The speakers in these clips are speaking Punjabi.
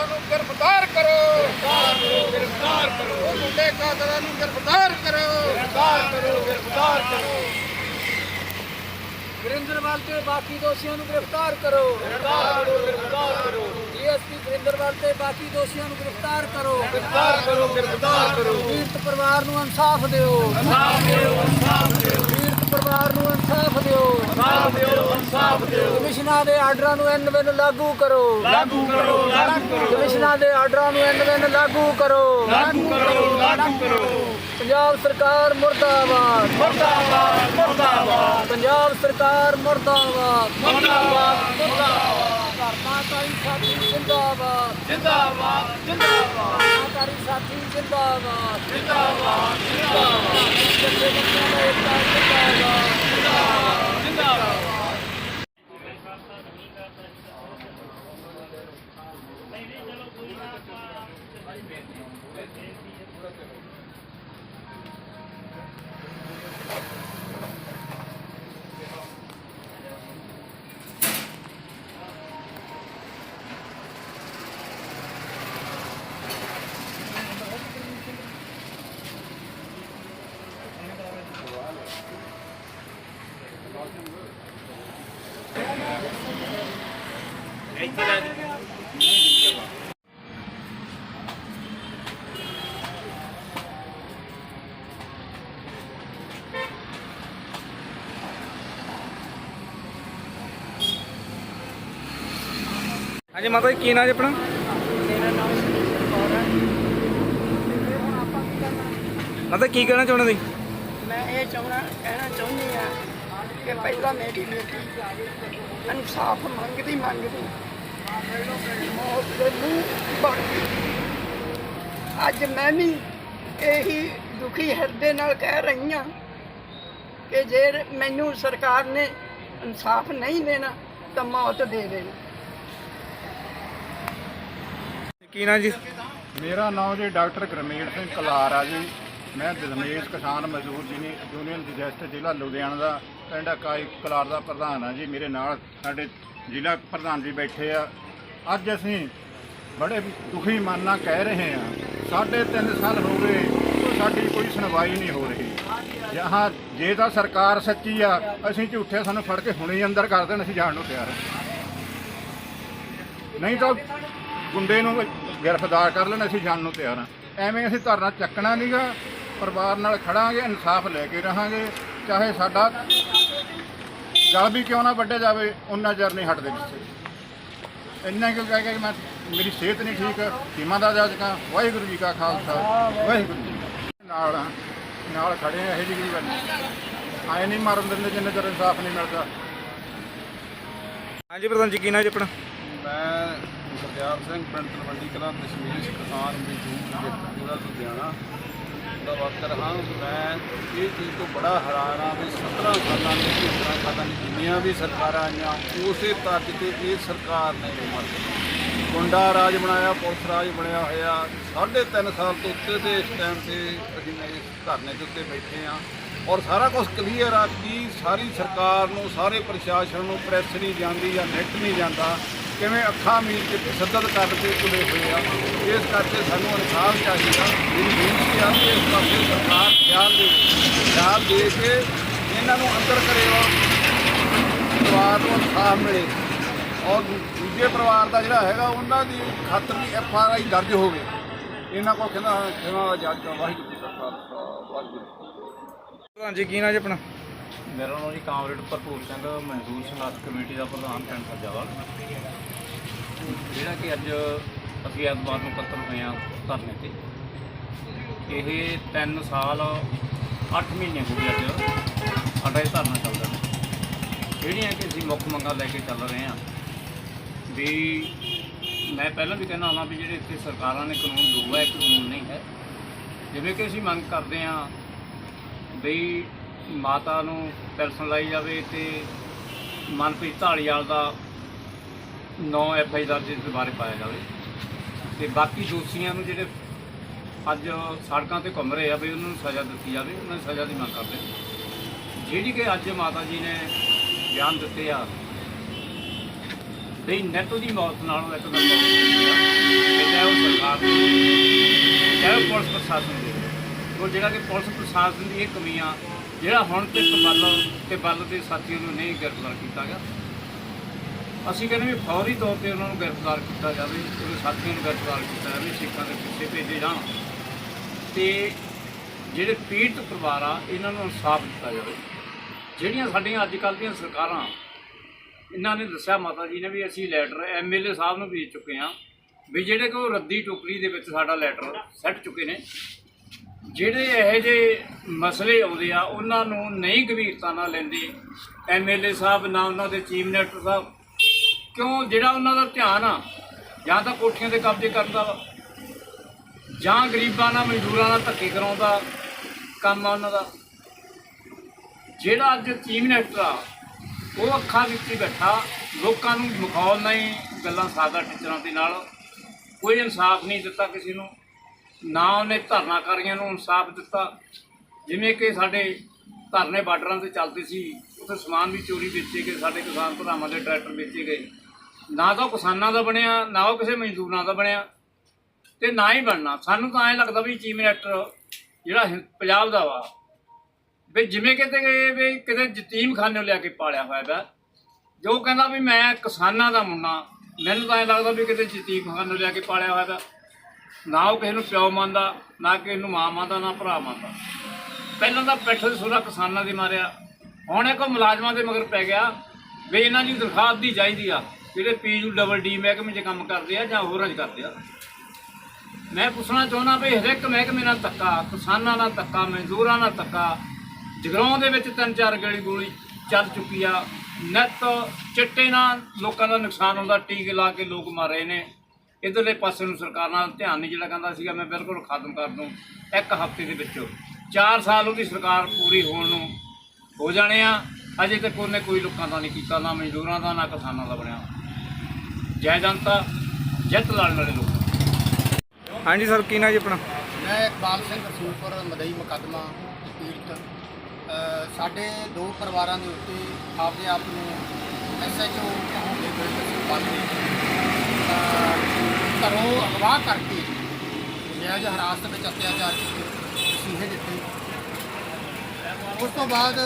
ਕਾਤਲਾਂ ਨੂੰ ਗ੍ਰਿਫਤਾਰ ਕਰੋ। ਗ੍ਰਿਫਤਾਰ ਕਰੋ। ਗ੍ਰਿਫਤਾਰ ਕਰੋ ਉਹ ਮੁੰਡੇ ਕਾਤਲਾਂ ਨੂੰ ਗ੍ਰਿਫਤਾਰ ਕਰੋ। ਗ੍ਰਿਫਤਾਰ ਕਰੋ ਗ੍ਰਿਫਤਾਰ ਕਰੋ। ਵਰਿੰਦਰਵਾਲ ਤੇ ਬਾਕੀ ਦੋਸ਼ੀਆਂ ਨੂੰ ਗ੍ਰਿਫਤਾਰ ਕਰੋ। ਗ੍ਰਿਫਤਾਰ ਕਰੋ ਗ੍ਰਿਫਤਾਰ ਕਰੋ। ਡੀਐਸਪੀ ਵਰਿੰਦਰਵਾਲ ਤੇ ਬਾਕੀ ਦੋਸ਼ੀਆਂ ਨੂੰ ਗ੍ਰਿਫਤਾਰ ਕਰੋ। ਗ੍ਰਿਫਤਾਰ ਕਰੋ ਗ੍ਰਿਫਤਾਰ ਕਰੋ। ਪੀੜਤ ਪਰਿਵਾਰ ਨੂੰ ਇਨਸਾਫ ਦਿਓ। ਇਨਸਾਫ ਦਿਓ ਇਨਸਾਫ ਦਿਓ। ਪਰਿਵਾਰ ਨੂੰ ਇਨਸਾਫ ਦਿਓ। ਇਨਸਾਫ ਦਿਓ ਇਨਸਾਫ ਦਿਓ। ਕਮਿਸ਼ਨਾਂ ਦੇ ਆਰਡਰਾਂ ਨੂੰ ਐਨਵਨ ਲਾਗੂ ਕਰੋ। ਲਾਗੂ ਕਰੋ ਲਾਗੂ ਕਰੋ। ਕਮਿਸ਼ਨਾਂ ਦੇ ਆਰਡਰਾਂ ਨੂੰ ਐਨਵਨ ਲਾਗੂ ਕਰੋ। ਲਾਗੂ ਕਰੋ ਲਾਗੂ ਕਰੋ। ਪੰਜਾਬ ਸਰਕਾਰ ਮੁਰਦਾਬਾਦ। ਮੁਰਦਾਬਾਦ ਮੁਰਦਾਬਾਦ। ਪੰਜਾਬ ਸਰਕਾਰ ਮੁਰਦਾਬਾਦ। ਮੁਰਦਾਬਾਦ ਮੁਰਦਾਬਾਦ। ਧਰਨਾਕਾਰੀ ਸਾਥੀ ਜਿੰਦਾਬਾਦ। ਜਿੰਦਾਬਾਦ ਜਿੰਦਾਬਾਦ। ਧਰਨਾਕਾਰੀ ਸਾਥੀ ਜਿੰਦਾਬਾਦ। ਜਿੰਦਾਬਾਦ ਜਥੇਬੰਦੀਆਂ ਦਾ ਏਕਤਾ ਜਿੰਦਾਬਾਦ। ਹਾਂਜੀ ਮਾਤਾ ਜੀ ਕੀ ਨਾਂ ਜੀ ਆਪਣਾ? ਮੇਰਾ ਨਾਮ ਸੁਨੀਲ ਕੌਰ ਹੈ ਤੇ ਹੁਣ ਆਪਾਂ ਕੀ ਕਰਨਾ? ਮਾਤਾ ਕੀ ਕਹਿਣਾ ਚਾਹੁੰਦੇ ਤੁਸੀਂ? ਮੈਂ ਇਹ ਚਾਹਣਾ ਕਹਿਣਾ ਚਾਹੁੰਦੀ ਆ ਕਿ ਪਹਿਲਾਂ ਮੇਰੀ ਬੇਟੀ ਇਨਸਾਫ ਮੰਗਦੀ ਮੰਗਦੀ ਮੌਤ ਦੇ ਮੂੰਹ ਬਣ ਗਈ। ਅੱਜ ਮੈਂ ਵੀ ਇਹੀ ਦੁਖੀ ਹਿਰਦੇ ਨਾਲ ਕਹਿ ਰਹੀ ਹਾਂ ਕਿ ਜੇ ਮੈਨੂੰ ਸਰਕਾਰ ਨੇ ਇਨਸਾਫ ਨਹੀਂ ਦੇਣਾ ਤਾਂ ਮੌਤ ਦੇ ਦੇਣੀ। ਕੀ ਨਾਂ ਜੀ? ਮੇਰਾ ਨਾਮ ਜੀ ਡਾਕਟਰ ਗਰਮੇਲ ਸਿੰਘ ਕਲਾਰ ਆ ਜੀ। ਮੈਂ ਦਸ਼ਮੇਸ਼ ਕਿਸਾਨ ਮਜ਼ਦੂਰ ਯੂਨੀ- ਯੂਨੀਅਨ ਜਸਟ ਜ਼ਿਲ੍ਹਾ ਲੁਧਿਆਣਾ ਦਾ, ਪਿੰਡ ਇਕਾਈ ਕਲਾਰ ਦਾ ਪ੍ਰਧਾਨ ਆ ਜੀ। ਮੇਰੇ ਨਾਲ ਸਾਡੇ ਜ਼ਿਲ੍ਹਾ ਪ੍ਰਧਾਨ ਜੀ ਬੈਠੇ ਆ। ਅੱਜ ਅਸੀਂ ਬੜੇ ਦੁਖੀ ਮਨ ਨਾਲ ਕਹਿ ਰਹੇ ਆ ਸਾਢੇ ਤਿੰਨ ਸਾਲ ਹੋ ਗਏ ਸਾਡੀ ਕੋਈ ਸੁਣਵਾਈ ਨਹੀਂ ਹੋ ਰਹੀ। ਜਹਾਂ ਜੇ ਤਾਂ ਸਰਕਾਰ ਸੱਚੀ ਆ, ਅਸੀਂ ਝੂਠੇ ਸਾਨੂੰ ਫੜ ਕੇ ਹੁਣੇ ਹੀ ਅੰਦਰ ਕਰ ਦੇਣ, ਅਸੀਂ ਜਾਣ ਨੂੰ ਤਿਆਰ ਨਹੀਂ ਤਾਂ ਗੁੰਡੇ ਨੂੰ ਗ੍ਰਿਫਤਾਰ ਕਰ ਲੈਣ ਅਸੀਂ ਜਾਣ ਨੂੰ ਤਿਆਰ ਹਾਂ। ਐਵੇਂ ਅਸੀਂ ਧਰਨਾ ਚੱਕਣਾ ਨਹੀਂਗਾ ਪਰਿਵਾਰ ਨਾਲ ਖੜਾਂਗੇ ਇਨਸਾਫ ਲੈ ਕੇ ਰਹਾਂਗੇ ਚਾਹੇ ਸਾਡਾ ਗਲ ਵੀ ਕਿਉਂ ਨਾ ਵੱਢਿਆ ਜਾਵੇ ਉਹਨਾਂ ਚਿਰ ਨਹੀਂ ਹਟਦੇ ਪਿੱਛੇ ਇੰਨਾ ਕਿਉਂ ਕਹਿ ਕੇ ਮੈਂ ਮੇਰੀ ਸਿਹਤ ਨਹੀਂ ਠੀਕ ਸੀਮਾ ਦਾ ਜਾਜਕਾਂ ਵਾਹਿਗੁਰੂ ਜੀ ਕਾ ਖਾਲਸਾ ਵਾਹਿਗੁਰੂ ਜੀ। ਨਾਲ ਨਾਲ ਖੜੇ ਆ ਇਹ ਜੀ ਕੀ ਗੱਲ ਆਏ ਨਹੀਂ ਮਰਨ ਦਿੰਦੇ ਜਿੰਨੇ ਚਿਰ ਇਨਸਾਫ ਨਹੀਂ ਮਿਲਦਾ। ਹਾਂਜੀ ਪ੍ਰਧਾਨ ਜੀ ਕੀ ਨਾਂ ਜੀ ਆਪਣਾ? ਮੈਂ ਗੁਰਦਿਆਲ ਸਿੰਘ, ਪਿੰਡ ਤਲਵੰਡੀ ਕਲਾਂ, ਦਸ਼ਮੇਸ਼ ਕਿਸਾਨ ਮਜ਼ਦੂਰ ਜਥੇਬੰਦੀ ਜ਼ਿਲ੍ਹਾ ਲੁਧਿਆਣਾ। ਦਾ ਵਰਕਰ ਹਾਂ, ਮੈਂ ਇਹ ਚੀਜ਼ ਤੋਂ ਬੜਾ ਹੈਰਾਨ ਹਾਂ ਵੀ 17 ਸਾਲਾਂ ਦੇ ਇਸ ਤਰ੍ਹਾਂ ਸਾਲਾਂ ਦੀ ਜਿੰਨੀਆਂ ਵੀ ਸਰਕਾਰਾਂ ਆਈਆਂ, ਉਸੇ ਤੱਕ ਤੇ ਇਹ ਸਰਕਾਰ ਨੇ ਮਰ ਗੁੰਡਾ ਰਾਜ ਬਣਾਇਆ, ਪੁਲਿਸ ਰਾਜ ਬਣਿਆ ਹੋਇਆ। ਸਾਢੇ ਤਿੰਨ ਸਾਲ ਤੋਂ ਉੱਤੇ ਤੇ ਇਸ ਟਾਈਮ ਤੇ ਅਸੀਂ ਇਸ ਧਰਨੇ ਦੇ ਉੱਤੇ ਬੈਠੇ ਹਾਂ। ਔਰ ਸਾਰਾ ਕੁਝ ਕਲੀਅਰ ਆ ਕਿ ਸਾਰੀ ਸਰਕਾਰ ਨੂੰ, ਸਾਰੇ ਪ੍ਰਸ਼ਾਸਨ ਨੂੰ ਪ੍ਰੈਸ ਨਹੀਂ ਜਾਂਦੀ ਜਾਂ ਨੈਟ ਨਹੀਂ ਜਾਂਦਾ। ਕਿਵੇਂ ਅੱਖਾਂ ਮੀਚ ਕੇ ਤਸੱਦਦ ਕਰਕੇ ਤੁਲੇ ਹੋਏ ਆ। ਇਸ ਕਰਕੇ ਸਾਨੂੰ ਇਨਸਾਫ ਚਾਹੀਦਾ। ਮੇਰੀ ਬੇਨਤੀ ਆ ਕਿ ਇਸ ਪਾਸੇ ਸਰਕਾਰ ਖਿਆਲ ਦੇ ਖਿਆਲ ਦੇ ਕੇ ਇਹਨਾਂ ਨੂੰ ਅੰਦਰ ਕਰੇ ਔਰ ਪਰਿਵਾਰ ਨੂੰ ਇਨਸਾਫ ਮਿਲੇ। ਔਰ ਦੂਜੇ ਪਰਿਵਾਰ ਦਾ ਜਿਹੜਾ ਹੈਗਾ ਉਹਨਾਂ ਦੀ ਖਾਤਰ ਵੀ ਐਫ ਆਰ ਆਈ ਦਰਜ ਹੋਵੇ ਇਹਨਾਂ ਕੋਲ ਕਹਿੰਦਾ ਕਹਿੰਦਾ ਦਾ ਜੱਜ ਵਾਹਿਗੁਰੂ ਜੀ ਵਾਹਿਗੁਰੂ ਕੀ ਫਤਿਹ। ਪ੍ਰਧਾਨ ਜੀ, ਕੀ ਨਾਂ ਜੀ ਆਪਣਾ? ਮੇਰਾ ਨਾਮ ਜੀ ਕਾਮਰੇਡ ਭਰਪੂਰ ਸਿੰਘ ਮਜ਼ਦੂਰ ਸੰਘਰਸ਼ ਕਮੇਟੀ ਦਾ ਪ੍ਰਧਾਨ, ਪਿੰਡ ਸੱਜਾਵਾ ਜਿਹੜਾ ਕਿ ਅੱਜ ਅਸੀਂ ਐਤਵਾਰ ਨੂੰ ਇਕੱਤਰ ਹੋਏ ਹਾਂ ਧਰਨੇ ਤੇ। ਇਹ 3 ਸਾਲ 8 ਮਹੀਨੇ ਹੋ ਗਏ ਅੱਜ ਸਾਡਾ ਇਹ ਧਰਨਾ ਚੱਲਦਾ ਹੈ ਜਿਹੜੀਆਂ ਕਿ ਅਸੀਂ ਮੁੱਖ ਮੰਗਾਂ ਲੈ ਕੇ ਚੱਲ ਰਹੇ ਹਾਂ ਵੀ ਮੈਂ ਪਹਿਲਾਂ ਵੀ ਕਹਿੰਦਾ ਹਾਂ ਵੀ ਜਿਹੜੇ ਇੱਥੇ ਸਰਕਾਰਾਂ ਨੇ ਕਾਨੂੰਨ ਲਿਆ ਇੱਕ ਕਾਨੂੰਨ ਨਹੀਂ ਹੈ। ਜਿਵੇਂ ਕਿ ਅਸੀਂ ਮੰਗ ਕਰਦੇ ਹਾਂ ਵੀ ਮਾਤਾ ਨੂੰ ਪੈਨਸ਼ਨ ਲਾਈ ਜਾਵੇ ਤੇ ਮਨਪ੍ਰੀਤ ਢਾਲੀਵਾਲ ਦਾ 9 ਐਫ ਆਈ ਦਰਜ ਦੇ ਬਾਰੇ ਪਾਇਆ ਜਾਵੇ ਤੇ ਬਾਕੀ ਦੋਸ਼ੀਆਂ ਨੂੰ ਜਿਹੜੇ ਅੱਜ ਸੜਕਾਂ ਤੇ ਘੁੰਮ ਰਹੇ ਆ ਵੀ ਉਹਨਾਂ ਨੂੰ ਸਜ਼ਾ ਦਿੱਤੀ ਜਾਵੇ, ਉਹਨਾਂ ਦੀ ਸਜ਼ਾ ਦੀ ਮੰਗ ਕਰਦੇ ਹਾਂ। ਜਿਹੜੀ ਕਿ ਅੱਜ ਮਾਤਾ ਜੀ ਨੇ ਬਿਆਨ ਦਿੱਤੇ ਆ ਤੇ ਨੈਟੋ ਦੀ ਮੌਤ ਨਾਲ ਇੱਕ ਗੱਲ ਹੋਰ ਚਾਹੇ ਉਹ ਸਰਕਾਰ ਦੀ ਚਾਹੇ ਉਹ ਪੁਲਿਸ ਪ੍ਰਸ਼ਾਸਨ ਦੀ, ਉਹ ਜਿਹੜਾ ਕਿ ਪੁਲਿਸ ਪ੍ਰਸ਼ਾਸਨ ਦੀ ਇਹ ਕਮੀਆਂ ਜਿਹੜਾ ਹੁਣ ਤੇ ਬਲ ਤੇ ਬਲ ਦੇ ਸਾਥੀਆਂ ਨੂੰ ਨਹੀਂ ਗ੍ਰਿਫਤਾਰ ਕੀਤਾ ਗਿਆ ਅਸੀਂ ਕਹਿੰਦੇ ਵੀ ਫੌਰੀ ਤੌਰ ਤੇ ਉਹਨਾਂ ਨੂੰ ਗ੍ਰਿਫਤਾਰ ਕੀਤਾ ਜਾਵੇ, ਉਹਦੇ ਸਾਥੀਆਂ ਨੂੰ ਗ੍ਰਿਫਤਾਰ ਕੀਤਾ ਜਾਵੇ, ਸਿੱਖਾਂ ਦੇ ਪਿੱਛੇ ਭੇਜੇ ਜਾਣ। ਤੇ ਜਿਹੜੇ ਪੀੜਤ ਪਰਿਵਾਰ ਆ, ਇਹਨਾਂ ਨੂੰ ਇਨਸਾਫ ਦਿੱਤਾ ਜਾਵੇ। ਜਿਹੜੀਆਂ ਸਾਡੀਆਂ ਅੱਜ ਕੱਲ੍ਹ ਦੀਆਂ ਸਰਕਾਰਾਂ, ਇਹਨਾਂ ਨੇ ਦੱਸਿਆ ਮਾਤਾ ਜੀ ਨੇ ਵੀ ਅਸੀਂ ਲੈਟਰ ਐਮਐਲਏ ਸਾਹਿਬ ਨੂੰ ਭੇਜ ਚੁੱਕੇ ਹਾਂ, ਵੀ ਜਿਹੜੇ ਕਿ ਉਹ ਰੱਦੀ ਟੋਕਰੀ ਦੇ ਵਿੱਚ ਸਾਡਾ ਲੈਟਰ ਸੈੱਟ ਚੁੱਕੇ ਨੇ। ਜਿਹੜੇ ਇਹੋ ਜਿਹੇ ਮਸਲੇ ਆਉਂਦੇ ਆ, ਉਹਨਾਂ ਨੂੰ ਨਹੀਂ ਗੰਭੀਰਤਾ ਨਾਲ ਲੈਂਦੇ ਐਮਐਲਏ ਸਾਹਿਬ, ਨਾ ਉਹਨਾਂ ਦੇ ਚੀਫ ਮਿਨਿਸਟਰ ਸਾਹਿਬ ਕਿਉਂ? ਜਿਹੜਾ ਉਹਨਾਂ ਦਾ ਧਿਆਨ ਆ, ਜਾਂ ਤਾਂ ਕੋਠੀਆਂ ਦੇ ਕਬਜ਼ੇ ਕਰਦਾ ਵਾ, ਜਾਂ ਗਰੀਬਾਂ ਨਾਲ, ਮਜ਼ਦੂਰਾਂ ਨਾਲ ਧੱਕੇ ਕਰਾਉਂਦਾ ਕੰਮ ਆ ਉਹਨਾਂ ਦਾ। ਜਿਹੜਾ ਅੱਜ ਚੀਫ ਮਿਨਿਸਟਰ ਆ, ਉਹ ਅੱਖਾਂ ਵਿੱਚ ਬੈਠਾ, ਲੋਕਾਂ ਨੂੰ ਮਖੌਲ ਨਹੀਂ ਗੱਲਾਂ ਸਾਦਾ ਟੀਚਰਾਂ ਦੇ ਨਾਲ। ਕੋਈ ਇਨਸਾਫ ਨਹੀਂ ਦਿੱਤਾ ਕਿਸੇ ਨੂੰ। ਨਾ ਉਹਨੇ ਧਰਨਾਕਾਰੀਆਂ ਨੂੰ ਇਨਸਾਫ ਦਿੱਤਾ। ਜਿਵੇਂ ਕਿ ਸਾਡੇ ਧਰਨੇ ਬਾਰਡਰਾਂ ਤੇ ਚੱਲਦੇ ਸੀ, ਉੱਥੇ ਸਮਾਨ ਵੀ ਚੋਰੀ ਵੇਚੇ ਗਏ, ਸਾਡੇ ਕਿਸਾਨ ਭਰਾਵਾਂ ਦੇ ਟਰੈਕਟਰ ਵੇਚੇ ਗਏ। ਨਾ ਤਾਂ ਉਹ ਕਿਸਾਨਾਂ ਦਾ ਬਣਿਆ, ਨਾ ਉਹ ਕਿਸੇ ਮਜ਼ਦੂਰਾਂ ਦਾ ਬਣਿਆ। ਤੇ ਨਾ ਹੀ ਬਣਨਾ। ਸਾਨੂੰ ਤਾਂ ਐਂ ਲੱਗਦਾ ਵੀ ਚੀਫ ਮਿਨਿਸਟਰ ਜਿਹੜਾ ਹਿੰ- ਪੰਜਾਬ ਦਾ ਵਾ, ਵੀ ਜਿਵੇਂ ਕਿਤੇ ਕਿ ਵੀ ਕਿਤੇ ਯਤੀਮ ਯਤੀਮਖਾਨੇ ਲਿਆ ਕੇ ਪਾਲਿਆ ਹੋਇਆ ਦਾ ਜੋ ਕਹਿੰਦਾ ਵੀ ਮੈਂ ਕਿਸਾਨਾਂ ਦਾ ਮੁੰਡਾ, ਮੈਨੂੰ ਤਾਂ ਐਂ ਲੱਗਦਾ ਵੀ ਕਿਤੇ ਯਤੀਮ ਯਤੀਮਖਾਨੇ ਲਿਆ ਕੇ ਪਾਲਿਆ ਹੋਇਆ ਦਾ ਨਾ ਉਹ ਕਿਸੇ ਨੂੰ ਪਿਓ ਮੰਨਦਾ, ਨਾ ਕਿਸੇ ਨੂੰ ਮਾਂ ਮੰਨਦਾ, ਨਾ ਭਰਾ ਮੰਨਦਾ। ਪਹਿਲਾਂ ਤਾਂ ਪਿੱਠ ਦੇ ਸੁਰਾ ਕਿਸਾਨਾਂ ਦੀ ਮਾਰਿਆ। ਹੁਣ ਇੱਕ ਮੁਲਾਜ਼ਮਾਂ ਦੇ ਮਗਰ ਪੈ ਗਿਆ, ਵੀ ਇਹਨਾਂ ਦੀ ਦਰਖਾਸਤ ਦੀ ਚਾਹੀਦੀ ਆ। ਜਿਹੜੇ ਪੀਯੂ ਡਬਲ ਡੀ ਮਹਿਕਮੇ 'ਚ ਕੰਮ ਕਰਦੇ ਆ ਜਾਂ ਹੋਰਾਂ 'ਚ ਕਰਦੇ ਆ। ਮੈਂ ਪੁੱਛਣਾ ਚਾਹੁੰਦਾ ਵੀ ਹਰੇਕ ਮਹਿਕਮੇ ਨਾਲ ਧੱਕਾ, ਕਿਸਾਨਾਂ ਨਾਲ ਧੱਕਾ, ਮਜ਼ਦੂਰਾਂ ਨਾਲ ਧੱਕਾ, ਜਗਰਾਉਂ ਦੇ ਵਿੱਚ ਤਿੰਨ ਚਾਰ ਗਲੀ ਗੋਲੀ ਚੱਲ ਚੁੱਕੀ ਆ। ਨਿੱਤ ਚਿੱਟੇ ਨਾਲ ਲੋਕਾਂ ਦਾ ਨੁਕਸਾਨ ਹੁੰਦਾ, ਟੀਕੇ ਲਾ ਕੇ ਲੋਕ ਮਰ ਰਹੇ ਨੇ। ਇਧਰਲੇ ਪਾਸੇ ਨੂੰ ਸਰਕਾਰ ਨਾਲ ਧਿਆਨ ਨਹੀਂ ਜਿਹੜਾ ਕਹਿੰਦਾ ਸੀਗਾ, ਮੈਂ ਬਿਲਕੁਲ ਖਤਮ ਕਰ ਦੂੰ ਇੱਕ ਹਫ਼ਤੇ ਦੇ ਵਿੱਚ। 4 ਸਾਲ ਉਹਦੀ ਸਰਕਾਰ ਪੂਰੀ ਹੋਣ ਨੂੰ ਹੋ ਜਾਣੇ ਆ। ਅਜੇ ਤੱਕ ਉਹਨੇ ਕੋਈ ਲੋਕਾਂ ਦਾ ਨਹੀਂ ਕੀਤਾ, ਨਾ ਮਜ਼ਦੂਰਾਂ ਦਾ, ਨਾ ਕਿਸਾਨਾਂ ਦਾ ਬਣਿਆ। ਜੈ ਜਨਤਾ ਜਿੱਤ ਲੜਨ ਵਾਲੇ ਲੋਕ। ਹਾਂਜੀ ਸਰ ਕੀ ਨਾਂ ਜੀ ਆਪਣਾ? ਮੈਂ ਇਕਬਾਲ ਸਿੰਘ ਰਸੂਲਪੁਰ ਮਦਈ ਮੁਕੱਦਮਾ ਪੀੜਤ। ਸਾਡੇ ਦੋ ਪਰਿਵਾਰਾਂ ਦੇ ਉੱਤੇ ਆਪਦੇ ਆਪ ਨੂੰ ਐਸਐਚਓ ਦੇ ਵਿਰੁੱਧ ਸੰਪਾਦਨ ਘਰੋਂ ਅਗਵਾ ਕਰਕੇ ਨਿਆਜ ਹਰਾਸਤ ਵਿੱਚ ਅਤਿਆਚਾਰ ਕੀਤੇ ਸੀਹੇ ਦਿੱਤੇ। ਉਸ ਤੋਂ ਬਾਅਦ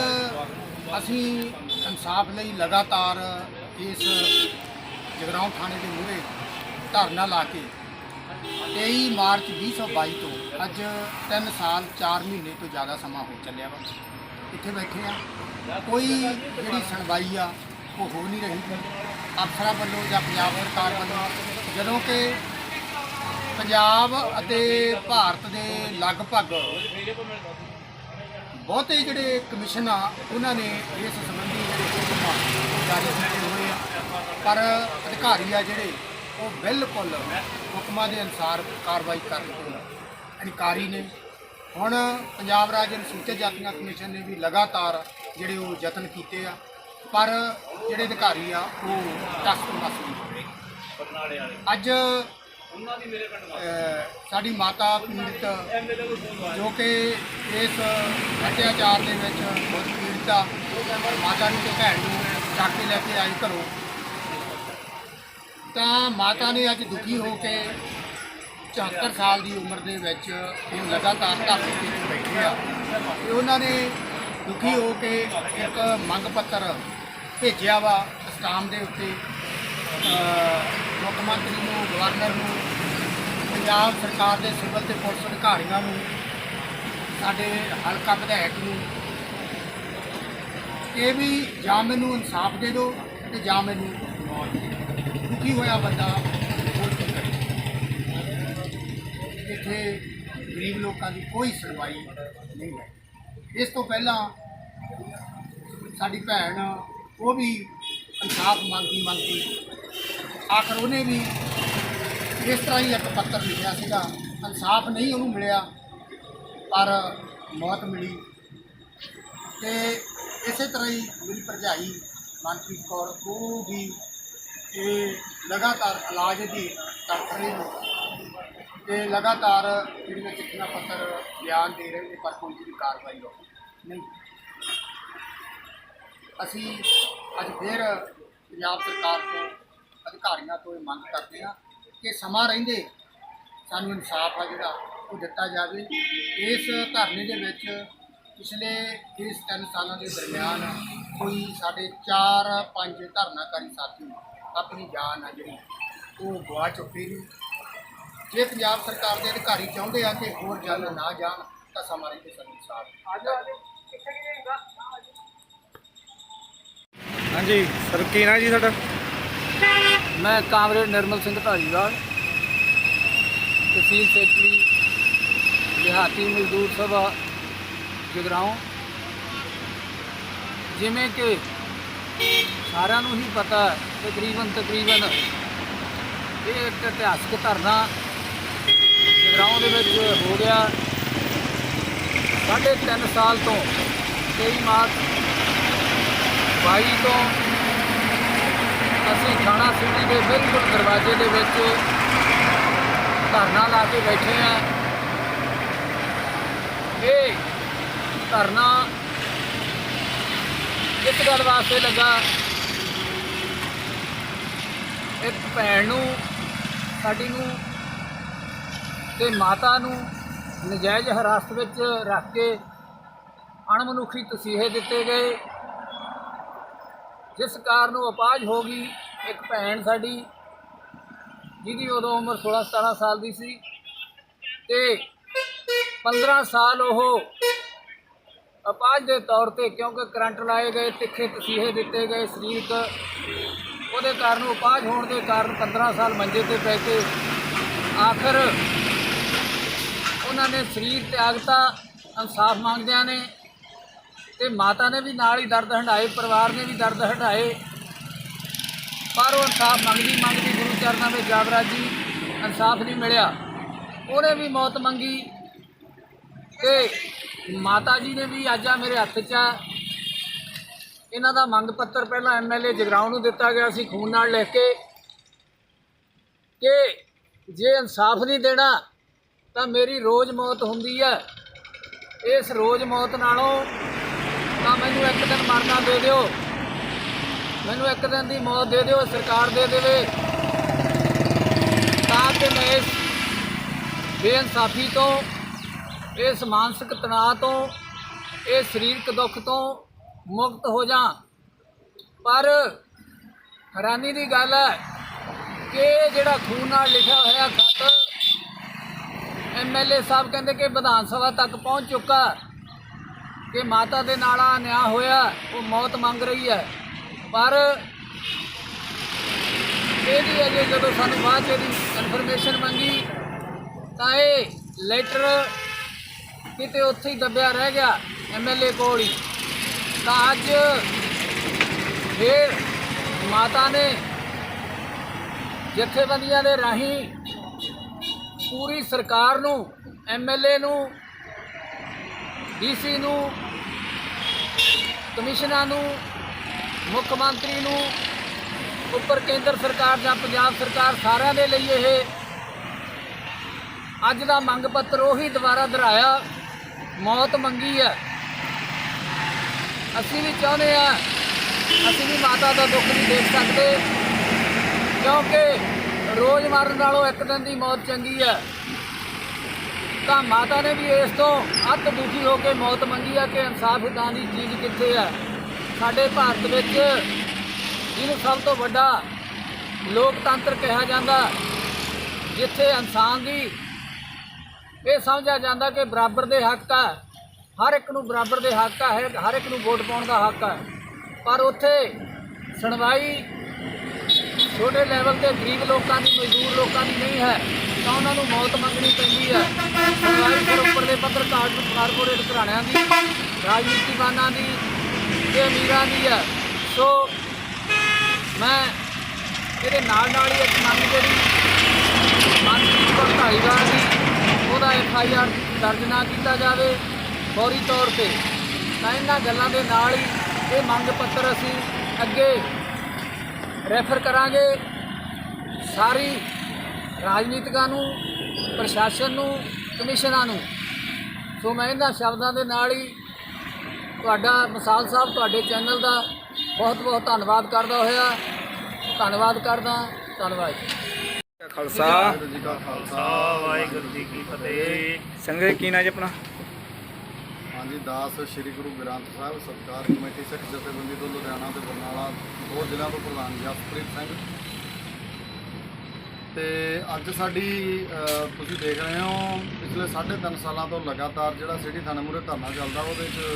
ਅਸੀਂ ਇਨਸਾਫ ਲਈ ਲਗਾਤਾਰ ਇਸ ਜਗਰਾਉਂ ਥਾਣੇ ਦੇ ਮੂਹਰੇ ਧਰਨਾ ਲਾ ਕੇ 23 ਮਾਰਚ 2022 ਤੋਂ ਅੱਜ 3 ਸਾਲ 4 ਮਹੀਨੇ ਤੋਂ ਜ਼ਿਆਦਾ ਸਮਾਂ ਹੋ ਚੱਲਿਆ ਵਾ। ਇੱਥੇ ਬੈਠੇ ਆ। ਕੋਈ ਜਿਹੜੀ ਸੁਣਵਾਈ ਆ, ਉਹ ਹੋ ਨਹੀਂ ਰਹੀ। ਅਫਸਰਾਂ ਵੱਲੋਂ ਜਾਂ ਪੰਜਾਬ ਸਰਕਾਰ ਵੱਲੋਂ ਜਦੋਂ ਕਿ ਪੰਜਾਬ ਅਤੇ ਭਾਰਤ ਦੇ ਲਗਭਗ ਬਹੁਤੇ ਜਿਹੜੇ ਕਮਿਸ਼ਨ ਆ, ਉਹਨਾਂ ਨੇ ਇਸ ਸੰਬੰਧੀ ਜਿਹੜੇ ਹੁਕਮ ਜਾਰੀ ਕੀਤੇ ਪਰ ਅਧਿਕਾਰੀ ਆ ਜਿਹੜੇ, ਉਹ ਬਿਲਕੁਲ ਹੁਕਮਾਂ ਦੇ ਅਨੁਸਾਰ ਕਾਰਵਾਈ ਕਰ ਨੇ। ਅਧਿਕਾਰੀ ਨੇ ਹੁਣ ਪੰਜਾਬ ਰਾਜ ਅਨੁਸੂਚਿਤ ਜਾਤੀਆਂ ਕਮਿਸ਼ਨ ਨੇ ਵੀ ਲਗਾਤਾਰ ਜਿਹੜੇ ਉਹ ਯਤਨ ਕੀਤੇ ਆ, ਪਰ ਜਿਹੜੇ ਅਧਿਕਾਰੀ ਆ, ਉਹ ਟਸ ਤੋਂ ਮਸ ਨਹੀਂ ਹੋ ਰਹੇ ਅੱਜ ਸਾਡੀ ਮਾਤਾ ਪੀੜਤ ਜੋ ਕਿ ਇਸ ਅਤਿਆਚਾਰ ਦੇ ਵਿੱਚ ਬਹੁਤ ਪੀੜਤ ਆ, ਮਾਤਾ ਨੂੰ ਤੇ ਭੈਣ ਨੂੰ ਚੱਕ ਕੇ ਲੈ ਕੇ ਆਈ ਘਰੋਂ। ਤਾਂ ਮਾਤਾ ਨੇ ਅੱਜ ਦੁਖੀ ਹੋ ਕੇ 74 ਸਾਲ ਦੀ ਉਮਰ ਦੇ ਵਿੱਚ ਉਹ ਲਗਾਤਾਰ ਧਰਨੇ ਤੇ ਬੈਠੇ ਆ। ਤੇ ਉਹਨਾਂ ਨੇ ਦੁਖੀ ਹੋ ਕੇ ਇੱਕ ਮੰਗ ਪੱਤਰ ਭੇਜਿਆ ਵਾ ਸਟਾਮ ਦੇ ਉੱਤੇ। ਮੁੱਖ ਮੰਤਰੀ ਨੂੰ, ਗਵਰਨਰ ਨੂੰ, ਪੰਜਾਬ ਸਰਕਾਰ ਦੇ ਸਿਵਲ ਤੇ ਪੁਲਿਸ ਅਧਿਕਾਰੀਆਂ ਨੂੰ, ਸਾਡੇ ਹਲਕਾ ਵਿਧਾਇਕ ਨੂੰ। ਇਹ ਵੀ ਜਾਂ ਮੈਨੂੰ ਇਨਸਾਫ ਦੇ ਦਿਓ ਤੇ ਜਾਂ ਮੈਨੂੰ ਮੌਤ ਦੇ ਦਿਓ ਦੁਖੀ ਹੋਇਆ ਬੰਦਾ? ਇੱਥੇ ਗਰੀਬ ਲੋਕਾਂ ਦੀ ਕੋਈ ਸੁਣਵਾਈ ਨਹੀਂ ਹੈ। ਇਸ ਤੋਂ ਪਹਿਲਾਂ ਸਾਡੀ ਭੈਣ, ਉਹ ਵੀ ਇਨਸਾਫ ਮੰਗਦੀ ਮੰਗਦੀ ਆਖਰ ਉਹਨੇ ਵੀ ਇਸ ਤਰ੍ਹਾਂ ਹੀ ਇੱਕ ਪੱਤਰ ਲਿਖਿਆ ਸੀਗਾ। ਇਨਸਾਫ ਨਹੀਂ ਉਹਨੂੰ ਮਿਲਿਆ, ਪਰ ਮੌਤ ਮਿਲੀ। ਤੇ ਇਸੇ ਤਰ੍ਹਾਂ ਹੀ ਮੇਰੀ ਭਰਜਾਈ ਮਨਪ੍ਰੀਤ ਕੌਰ, ਉਹ ਵੀ ਇਹ ਲਗਾਤਾਰ ਇਲਾਜ ਦੀ ਕਰ ਰਹੇ ਨੇ। ਤੇ ਲਗਾਤਾਰ ਜਿਹੜੀਆਂ ਚਿੱਠੀਆਂ ਪੱਤਰ ਬਿਆਨ ਦੇ ਰਹੇ ਨੇ, ਪਰ ਕੋਈ ਵੀ ਕਾਰਵਾਈ ਹੋ ਨਹੀਂ। ਅਸੀਂ ਅੱਜ ਫਿਰ ਪੰਜਾਬ ਸਰਕਾਰ ਤੋਂ, ਅਧਿਕਾਰੀਆਂ ਤੋਂ ਇਹ ਮੰਗ ਕਰਦੇ ਹਾਂ ਕਿ ਸਮਾਂ ਰਹਿੰਦੇ, ਸਾਨੂੰ ਇਨਸਾਫ ਆ ਜਿਹੜਾ, ਉਹ ਦਿੱਤਾ ਜਾਵੇ। ਇਸ ਧਰਨੇ ਦੇ ਵਿੱਚ ਪਿਛਲੇ ਇਸ ਤਿੰਨ ਸਾਲਾਂ ਦੇ ਦਰਮਿਆਨ ਕੋਈ ਸਾਡੇ 4-5 ਧਰਨਾਕਾਰੀ ਸਾਥੀ ਆਪਣੀ ਜਾਨ ਆ ਜਿਹੜੀ ਉਹ ਗਵਾ ਚੁੱਕੇ ਨੇ ਜੇ ਪੰਜਾਬ ਸਰਕਾਰ ਦੇ ਅਧਿਕਾਰੀ ਚਾਹੁੰਦੇ ਆ ਕਿ ਹੋਰ ਜਨ ਨਾ ਜਾਣ ਤਾਂ ਸਮਾਂ ਰਹਿੰਦੇ ਸਾਨੂੰ ਇਨਸਾਫ ਹਾਂਜੀ ਸਰ ਕੀ ਨਾਂ ਜੀ ਤੁਹਾਡਾ? ਮੈਂ ਕਾਮਰੇਡ ਨਿਰਮਲ ਸਿੰਘ ਧਾਰੀਵਾਲ ਤਹਿਸੀਲ ਸੈਕਟਰੀ ਦਿਹਾਤੀ ਮਜ਼ਦੂਰ ਸਭਾ ਜਗਰਾਉਂ। ਜਿਵੇਂ ਕਿ ਸਾਰਿਆਂ ਨੂੰ ਹੀ ਪਤਾ ਹੈ, ਤਕਰੀਬਨ ਤਕਰੀਬਨ ਇਹ ਇੱਕ ਇਤਿਹਾਸਕ ਧਰਨਾ ਜਗਰਾਉਂ ਦੇ ਵਿੱਚ ਹੋ ਗਿਆ ਸਾਢੇ ਤਿੰਨ ਸਾਲ ਤੋਂ 23 ਮਾਰਚ 22 ਤੋਂ ਅਸੀਂ ਥਾਣਾ ਸਿਟੀ ਦੇ ਬਿਲਕੁਲ ਦਰਵਾਜ਼ੇ ਦੇ ਵਿੱਚ ਧਰਨਾ ਲਾ ਕੇ ਬੈਠੇ ਆ ਇਹ ਧਰਨਾ ਇਸ ਗੱਲ ਵਾਸਤੇ ਲੱਗਾ ਇੱਕ ਭੈਣ ਨੂੰ, ਸਾਡੀ ਨੂੰ ਤੇ ਮਾਤਾ ਨੂੰ ਨਜਾਇਜ਼ ਹਰਾਸਤ ਵਿੱਚ ਰੱਖ ਕੇ ਅਣਮਨੁੱਖੀ ਤਸੀਹੇ ਦਿੱਤੇ ਗਏ। ਜਿਸ ਕਾਰਨ ਉਹ ਅਪਾਜ਼ ਹੋ ਗਈ ਇੱਕ ਭੈਣ ਸਾਡੀ, ਜਿਹਦੀ ਉਦੋਂ ਉਮਰ 16 17 ਸਾਲ ਦੀ ਸੀ ਤੇ 15 ਸਾਲ ਉਹ ਅਪਾਹਜ ਦੇ ਤੌਰ ਤੇ ਕਿਉਂਕਿ ਕਰੰਟ ਲਾਏ ਗਏ, ਤਿੱਖੇ ਤਸੀਹੇ ਦਿੱਤੇ ਗਏ, ਸਰੀਰਕ ਉਹਦੇ ਕਾਰਨ ਉਹ ਅਪਾਹਜ ਹੋਣ ਦੇ ਕਾਰਨ 15 ਸਾਲ ਮੰਜੇ ਤੇ ਪੈ ਕੇ ਆਖਰ ਉਹਨਾਂ ਨੇ ਸਰੀਰ ਤਿਆਗਤਾ ਇਨਸਾਫ ਮੰਗਦਿਆਂ ਨੇ ਤੇ ਮਾਤਾ ਨੇ ਵੀ ਨਾਲ ਹੀ ਦਰਦ ਹੰਢਾਏ, ਪਰਿਵਾਰ ਨੇ ਵੀ ਦਰਦ ਹੰਢਾਏ। ਪਰ ਉਹ ਇਨਸਾਫ ਮੰਗਦੀ ਮੰਗਦੀ ਗੁਰੂ ਚਰਨਾਂ ਵਿੱਚ ਜਾਵਰਾ ਜੀ ਇਨਸਾਫ ਨਹੀਂ ਮਿਲਿਆ। ਉਹਨੇ ਵੀ ਮੌਤ ਮੰਗੀ ਤੇ ਮਾਤਾ ਜੀ ਨੇ ਵੀ ਅੱਜ ਆ ਮੇਰੇ ਹੱਥ 'ਚ ਇਹਨਾਂ ਦਾ ਮੰਗ ਪੱਤਰ ਪਹਿਲਾਂ ਐਮਐਲਏ ਜਗਰਾਉਂ ਨੂੰ ਦਿੱਤਾ ਗਿਆ ਸੀ, ਖੂਨ ਨਾਲ ਲਿਖ ਕੇ ਕਿ ਜੇ ਇਨਸਾਫ ਨਹੀਂ ਦੇਣਾ, ਤਾਂ ਮੇਰੀ ਰੋਜ਼ ਮੌਤ ਹੁੰਦੀ ਹੈ। ਇਸ ਰੋਜ਼ ਮੌਤ ਨਾਲੋਂ ਤਾਂ ਮੈਨੂੰ ਇੱਕ ਦਿਨ ਮਰਨਾ ਦੇ ਦਿਓ। ਮੈਨੂੰ ਇੱਕ ਦਿਨ ਦੀ ਮੌਤ ਦੇ ਦਿਓ, ਸਰਕਾਰ ਦੇ ਦੇਵੇ। ਤਾਂ ਕਿ ਮੈਂ ਇਸ ਬੇਇਨਸਾਫੀ ਤੋਂ, ਇਸ ਮਾਨਸਿਕ ਤਣਾਅ ਤੋਂ, ਇਸ ਸਰੀਰਕ ਦੁੱਖ ਤੋਂ ਮੁਕਤ ਹੋ ਜਾ। ਪਰ ਹੈਰਾਨੀ ਦੀ ਗੱਲ ਹੈ ਕਿ ਜਿਹੜਾ ਖੂਨ ਨਾਲ ਲਿਖਿਆ ਹੋਇਆ ਖੱਤ ਐਮਐਲਏ ਸਾਹਿਬ ਕਹਿੰਦੇ ਕਿ ਵਿਧਾਨ ਸਭਾ ਤੱਕ ਪਹੁੰਚ ਚੁੱਕਾ ਕਿ ਮਾਤਾ ਦੇ ਨਾਲ ਆ ਨਿਆਂ ਹੋਇਆ, ਉਹ ਮੌਤ ਮੰਗ ਰਹੀ ਹੈ। ਪਰ ਇਹਦੀ ਅਜੇ ਜਦੋਂ ਸਾਨੂੰ ਬਾਅਦ 'ਚ ਇਹਦੀ ਇਨਫੋਰਮੇਸ਼ਨ ਮੰਗੀ, ਤਾਂ ਇਹ ਲੈਟਰ ਕਿਤੇ ਉੱਥੇ ਹੀ ਦੱਬਿਆ ਰਹਿ ਗਿਆ ਐਮਐਲਏ ਕੋਲ ਹੀ। ਤਾਂ ਅੱਜ ਫਿਰ ਮਾਤਾ ਨੇ ਜਥੇਬੰਦੀਆਂ ਦੇ ਰਾਹੀਂ ਪੂਰੀ ਸਰਕਾਰ ਨੂੰ ਐਮਐਲਏ ਨੂੰ ਡੀਸੀ ਨੂੰ ਕਮਿਸ਼ਨਰਾਂ ਨੂੰ, ਮੁੱਖ ਮੰਤਰੀ ਨੂੰ, ਉੱਪਰ ਕੇਂਦਰ ਸਰਕਾਰ ਜਾਂ ਪੰਜਾਬ ਸਰਕਾਰ ਸਾਰਿਆਂ ਦੇ ਲਈ ਇਹ ਅੱਜ ਦਾ ਮੰਗ ਪੱਤਰ ਉਹੀ ਦੁਬਾਰਾ ਦੁਹਰਾਇਆ, ਮੌਤ ਮੰਗੀ ਹੈ। ਅਸੀਂ ਵੀ ਚਾਹੁੰਦੇ ਆ ਅਸੀਂ ਵੀ ਮਾਤਾ ਦਾ ਦੁੱਖ ਨਹੀਂ ਦੇਖ ਸਕਦੇ, ਕਿਉਂਕਿ ਰੋਜ਼ ਮਰਨ ਨਾਲੋਂ ਇੱਕ ਦਿਨ ਦੀ ਮੌਤ ਚੰਗੀ ਹੈ। ਤਾਂ ਮਾਤਾ ਨੇ ਵੀ ਇਸ ਤੋਂ ਅੱਤ ਦੁਖੀ ਹੋ ਕੇ ਮੌਤ ਮੰਗੀ ਆ ਕਿ ਇਨਸਾਫ ਇਦਾਂ ਦੀ ਚੀਜ਼ ਕਿੱਥੇ ਹੈ। ਸਾਡੇ ਭਾਰਤ ਵਿੱਚ ਜਿਹਨੂੰ ਸਭ ਤੋਂ ਵੱਡਾ ਲੋਕਤੰਤਰ ਕਿਹਾ ਜਾਂਦਾ, ਜਿੱਥੇ ਇਨਸਾਨ ਦੀ ਇਹ ਸਮਝਿਆ ਜਾਂਦਾ ਕਿ ਬਰਾਬਰ ਦੇ ਹੱਕ ਆ ਹਰ ਇੱਕ ਨੂੰ ਬਰਾਬਰ ਦੇ ਹੱਕ ਹੈ ਹਰ ਇੱਕ ਨੂੰ ਵੋਟ ਪਾਉਣ ਦਾ ਹੱਕ ਹੈ ਪਰ ਉੱਥੇ ਸੁਣਵਾਈ ਛੋਟੇ ਲੈਵਲ ਤੇ ਗਰੀਬ ਲੋਕਾਂ ਦੀ, ਮਜ਼ਦੂਰ ਲੋਕਾਂ ਦੀ ਨਹੀਂ ਹੈ, ਤਾਂ ਉਹਨਾਂ ਨੂੰ ਮੌਤ ਮੰਗਣੀ ਪੈਂਦੀ ਹੈ ਸੁਣਵਾਈ ਫਿਰ ਉੱਪਰਲੇ ਪੱਤਰ ਕਾਰਪੋਰੇਟ ਘਰਾਣਿਆਂ ਦੀ, ਰਾਜਨੀਤੀਵਾਨਾਂ ਦੀ ਤੇ ਅਮੀਰਾਂ ਦੀ ਹੈ ਸੋ ਮੈਂ ਇਹਦੇ ਨਾਲ ਨਾਲ ਹੀ ਇੱਕ ਮੰਗ ਜਿਹੜੀ ਮਨਪ੍ਰੀਤ ਕੌਰ ਢਾਲੀਵਾਲ ਦੀ ਉਹਦਾ ਐਫ ਆਈ ਆਰ ਦਰਜ ਨਾ ਕੀਤਾ ਜਾਵੇ। ਫੌਰੀ ਤੌਰ ਤੇ। ਤਾਂ ਇਹਨਾਂ ਗੱਲਾਂ ਦੇ ਨਾਲ ਹੀ ਇਹ ਮੰਗ ਪੱਤਰ ਅਸੀਂ ਅੱਗੇ ਰੈਫਰ ਕਰਾਂਗੇ। ਸਾਰੀ ਰਾਜਨੀਤਿਕਾਂ ਨੂੰ ਪ੍ਰਸ਼ਾਸਨ ਨੂੰ ਕਮਿਸ਼ਨਾਂ ਨੂੰ। ਸੋ ਮੈਂ ਇਹਨਾਂ ਸ਼ਬਦਾਂ ਦੇ ਨਾਲ ਹੀ ਤੁਹਾਡਾ ਮਿਸਾਲ ਸਾਹਿਬ ਤੁਹਾਡੇ ਚੈਨਲ ਦਾ ਬਹੁਤ ਬਹੁਤ ਧੰਨਵਾਦ ਕਰਦਾ ਹੋਇਆ। ਧੰਨਵਾਦ ਕਰਦਾ। ਧੰਨਵਾਦ ਜੀ। ਖਾਲਸਾ। ਵਾਹਿਗੁਰੂ ਜੀ ਕਾ ਖਾਲਸਾ। ਵਾਹਿਗੁਰੂ ਜੀ ਕੀ ਫਤਿਹ। ਸੰਗਤ ਕੀ ਨਾਂ ਜੀ ਆਪਣਾ? ਹਾਂਜੀ, ਦਾਸ ਸ੍ਰੀ ਗੁਰੂ ਗ੍ਰੰਥ ਸਾਹਿਬ, ਸਤਕਾਰ ਕਮੇਟੀ, ਸਿੱਖ ਜਥੇਬੰਦੀ ਤੋਂ ਲੁਧਿਆਣਾ ਤੇ ਬਰਨਾਲਾ, ਦੋ ਜ਼ਿਲ੍ਹਿਆਂ ਤੋਂ ਪ੍ਰਧਾਨ ਜਸਪ੍ਰੀਤ ਸਿੰਘ। ਤੇ ਅੱਜ ਸਾਡੀ ਤੁਸੀਂ ਦੇਖ ਰਹੇ ਹੋ, ਪਿਛਲੇ 3.5 ਸਾਲਾਂ ਤੋਂ ਲਗਾਤਾਰ ਜਿਹੜਾ ਸਿਟੀ ਥਾਣੇ ਮੂਹਰੇ ਧਰਨਾ ਚੱਲਦਾ, ਉਹਦੇ 'ਚ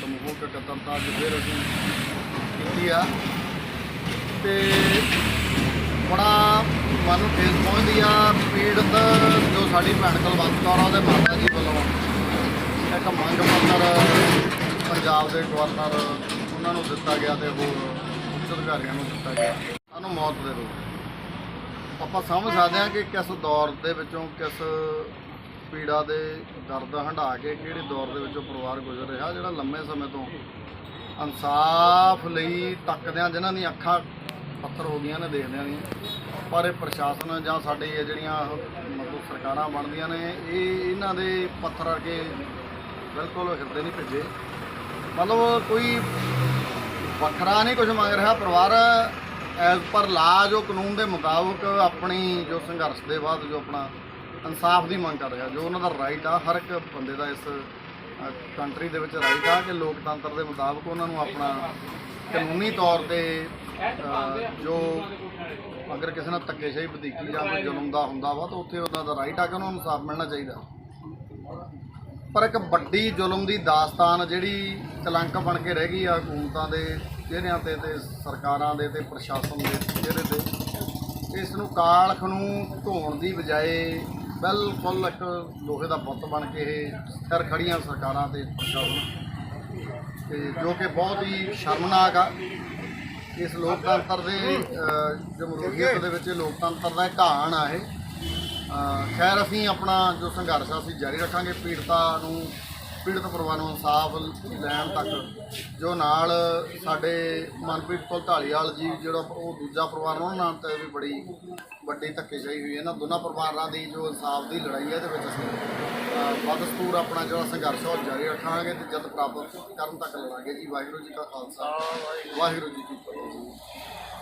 ਸਮੂਹਕ ਇਕੱਤਰਤਾ ਅੱਜ ਅਸੀਂ ਕੀਤੀ ਆ। ਤੇ ਬੜਾ ਮਨ ਨੂੰ ਠੇਸ ਪਹੁੰਚਦੀ ਆ ਪੀੜਤ ਜੋ ਸਾਡੀ ਭੈਣ ਕੁਲਵੰਤ ਕੌਰ ਉਹਦੇ ਮਾਤਾ ਜੀ ਵੱਲੋਂ। ਇੱਕ ਮੰਗ ਪੱਤਰ ਪੰਜਾਬ ਦੇ ਗਵਰਨਰ ਉਹਨਾਂ ਨੂੰ ਦਿੱਤਾ ਗਿਆ ਤੇ ਹੋਰ ਉੱਚ ਅਧਿਕਾਰੀਆਂ ਨੂੰ ਦਿੱਤਾ ਗਿਆ। ਸਾਨੂੰ ਮੌਤ ਦੇ ਦਿਓ। ਆਪਾਂ ਸਮਝ ਸਕਦੇ ਹਾਂ ਕਿ ਕਿਸ ਦੌਰ ਦੇ ਵਿੱਚੋਂ ਕਿਸ ਪੀੜਾ ਦੇ ਦਰਦ ਹੰਢਾ ਕੇ ਕਿਹੜੇ ਦੌਰ ਦੇ ਵਿੱਚੋਂ ਪਰਿਵਾਰ ਗੁਜ਼ਰ ਰਿਹਾ, ਜਿਹੜਾ ਲੰਮੇ ਸਮੇਂ ਤੋਂ ਇਨਸਾਫ ਲਈ ਤੱਕਦਿਆਂ ਜਿਨ੍ਹਾਂ ਦੀਆਂ ਅੱਖਾਂ ਪੱਥਰ ਹੋ ਗਈਆਂ ਨੇ, ਦੇਖਦਿਆਂ ਦੀਆਂ ਪਰ ਇਹ ਪ੍ਰਸ਼ਾਸਨ ਜਾਂ ਸਾਡੀ ਇਹ ਜਿਹੜੀਆਂ ਮਤਲਬ ਸਰਕਾਰਾਂ ਬਣਦੀਆਂ ਨੇ, ਇਹ ਇਹਨਾਂ ਦੇ ਪੱਥਰ ਵਰਗੇ ਬਿਲਕੁਲ ਹਿਰਦੇ ਨਹੀਂ ਭੇਜੇ। ਮਤਲਬ ਕੋਈ ਵੱਖਰਾ ਨਹੀਂ ਕੁਝ ਮੰਗ ਰਿਹਾ। ਪਰਿਵਾਰ ਐਜ਼ ਪਰ ਲਾ ਜੋ ਕਾਨੂੰਨ ਦੇ ਮੁਤਾਬਕ ਆਪਣੀ ਜੋ ਸੰਘਰਸ਼ ਦੇ ਬਾਅਦ ਜੋ ਆਪਣਾ ਇਨਸਾਫ ਦੀ ਮੰਗ ਕਰ ਰਿਹਾ। ਜੋ ਉਹਨਾਂ ਦਾ ਰਾਈਟ ਆ, ਹਰ ਇੱਕ ਬੰਦੇ ਦਾ ਇਸ ਕੰਟਰੀ ਦੇ ਵਿੱਚ ਰਾਈਟ ਆ ਕਿ ਲੋਕਤੰਤਰ ਦੇ ਮੁਤਾਬਕ ਉਹਨਾਂ ਨੂੰ ਆਪਣਾ ਕਾਨੂੰਨੀ ਤੌਰ ਤੇ ਜੋ ਅਗਰ ਕਿਸੇ ਨਾਲ ਧੱਕੇਸ਼ਾਹੀ ਵਧੀਕੀ ਜਾਂ ਜ਼ੁਲਮ ਦਾ ਹੁੰਦਾ ਵਾ ਤਾਂ ਉੱਥੇ ਉਹਨਾਂ ਦਾ ਰਾਈਟ ਆ ਕਿ ਉਹਨਾਂ ਨੂੰ ਇਨਸਾਫ ਮਿਲਣਾ ਚਾਹੀਦਾ। ਪਰ ਇੱਕ ਵੱਡੀ ਜ਼ੁਲਮ ਦੀ ਦਾਸਤਾਨ ਜਿਹੜੀ ਕਲੰਕ ਬਣ ਕੇ ਰਹਿ ਗਈ ਆ ਹਕੂਮਤਾਂ ਦੇ ਚਿਹਰਿਆਂ ਤੇ ਤੇ ਸਰਕਾਰਾਂ ਦੇ ਤੇ ਪ੍ਰਸ਼ਾਸਨ ਦੇ ਚਿਹਰੇ ਤੇ ਇਸ ਨੂੰ ਕਾਲਖ ਨੂੰ ਧੋਣ ਦੀ ਬਜਾਏ ਬਿਲਕੁਲ ਇੱਕ ਲੋਹੇ ਦਾ ਬੁੱਤ ਬਣ ਕੇ ਇਹ ਸਿਰ ਖੜੀਆਂ ਸਰਕਾਰਾਂ ਤੇ ਪ੍ਰਸ਼ਾਸਨ। ਤੇ ਜੋ ਕਿ ਬਹੁਤ ਹੀ ਸ਼ਰਮਨਾਕ ਆ। ਇਸ ਲੋਕਤੰਤਰ ਦੇ ਅ, ਜਮਹੂਰੀਅਤ ਦੇ ਵਿੱਚ ਲੋਕਤੰਤਰ ਦਾ ਘਾਣ ਆ ਇਹ। ਖੈਰ ਅਸੀਂ ਆਪਣਾ ਜੋ ਸੰਘਰਸ਼ ਆ ਅਸੀਂ ਜਾਰੀ ਰੱਖਾਂਗੇ। ਪੀੜਤਾ ਨੂੰ ਪੀੜਤ ਪਰਿਵਾਰ ਨੂੰ ਇਨਸਾਫ ਲੈਣ ਤੱਕ ਜੋ ਨਾਲ ਸਾਡੇ ਮਨਪ੍ਰੀਤ ਕੌਰ ਢਾਲੀਵਾਲ ਜੀ ਜਿਹੜਾ ਉਹ ਦੂਜਾ ਪਰਿਵਾਰ ਉਹਨਾਂ ਨਾਲ ਤੇ ਵੀ ਬੜੀ ਵੱਡੀ ਧੱਕੇਸ਼ਾਹੀ ਹੋਈ ਇਹਨਾਂ ਦੋਨਾਂ ਪਰਿਵਾਰਾਂ ਦੀ ਜੋ ਇਨਸਾਫ ਦੀ ਲੜਾਈ ਹੈ ਇਹਦੇ ਵਿੱਚ ਅਸੀਂ ਬਦਸਤੂਰ ਆਪਣਾ ਜਿਹੜਾ ਸੰਘਰਸ਼ ਉਹ ਜਾਰੀ ਰੱਖਾਂਗੇ ਤੇ ਜਦ ਪ੍ਰਾਪਤ ਕਰਨ ਤੱਕ ਲੜਾਂਗੇ। ਜੀ ਵਾਹਿਗੁਰੂ ਜੀ ਕਾ ਖਾਲਸਾ। ਵਾਹਿਗੁਰੂ ਜੀ ਕੀ ਫਤਿਹ।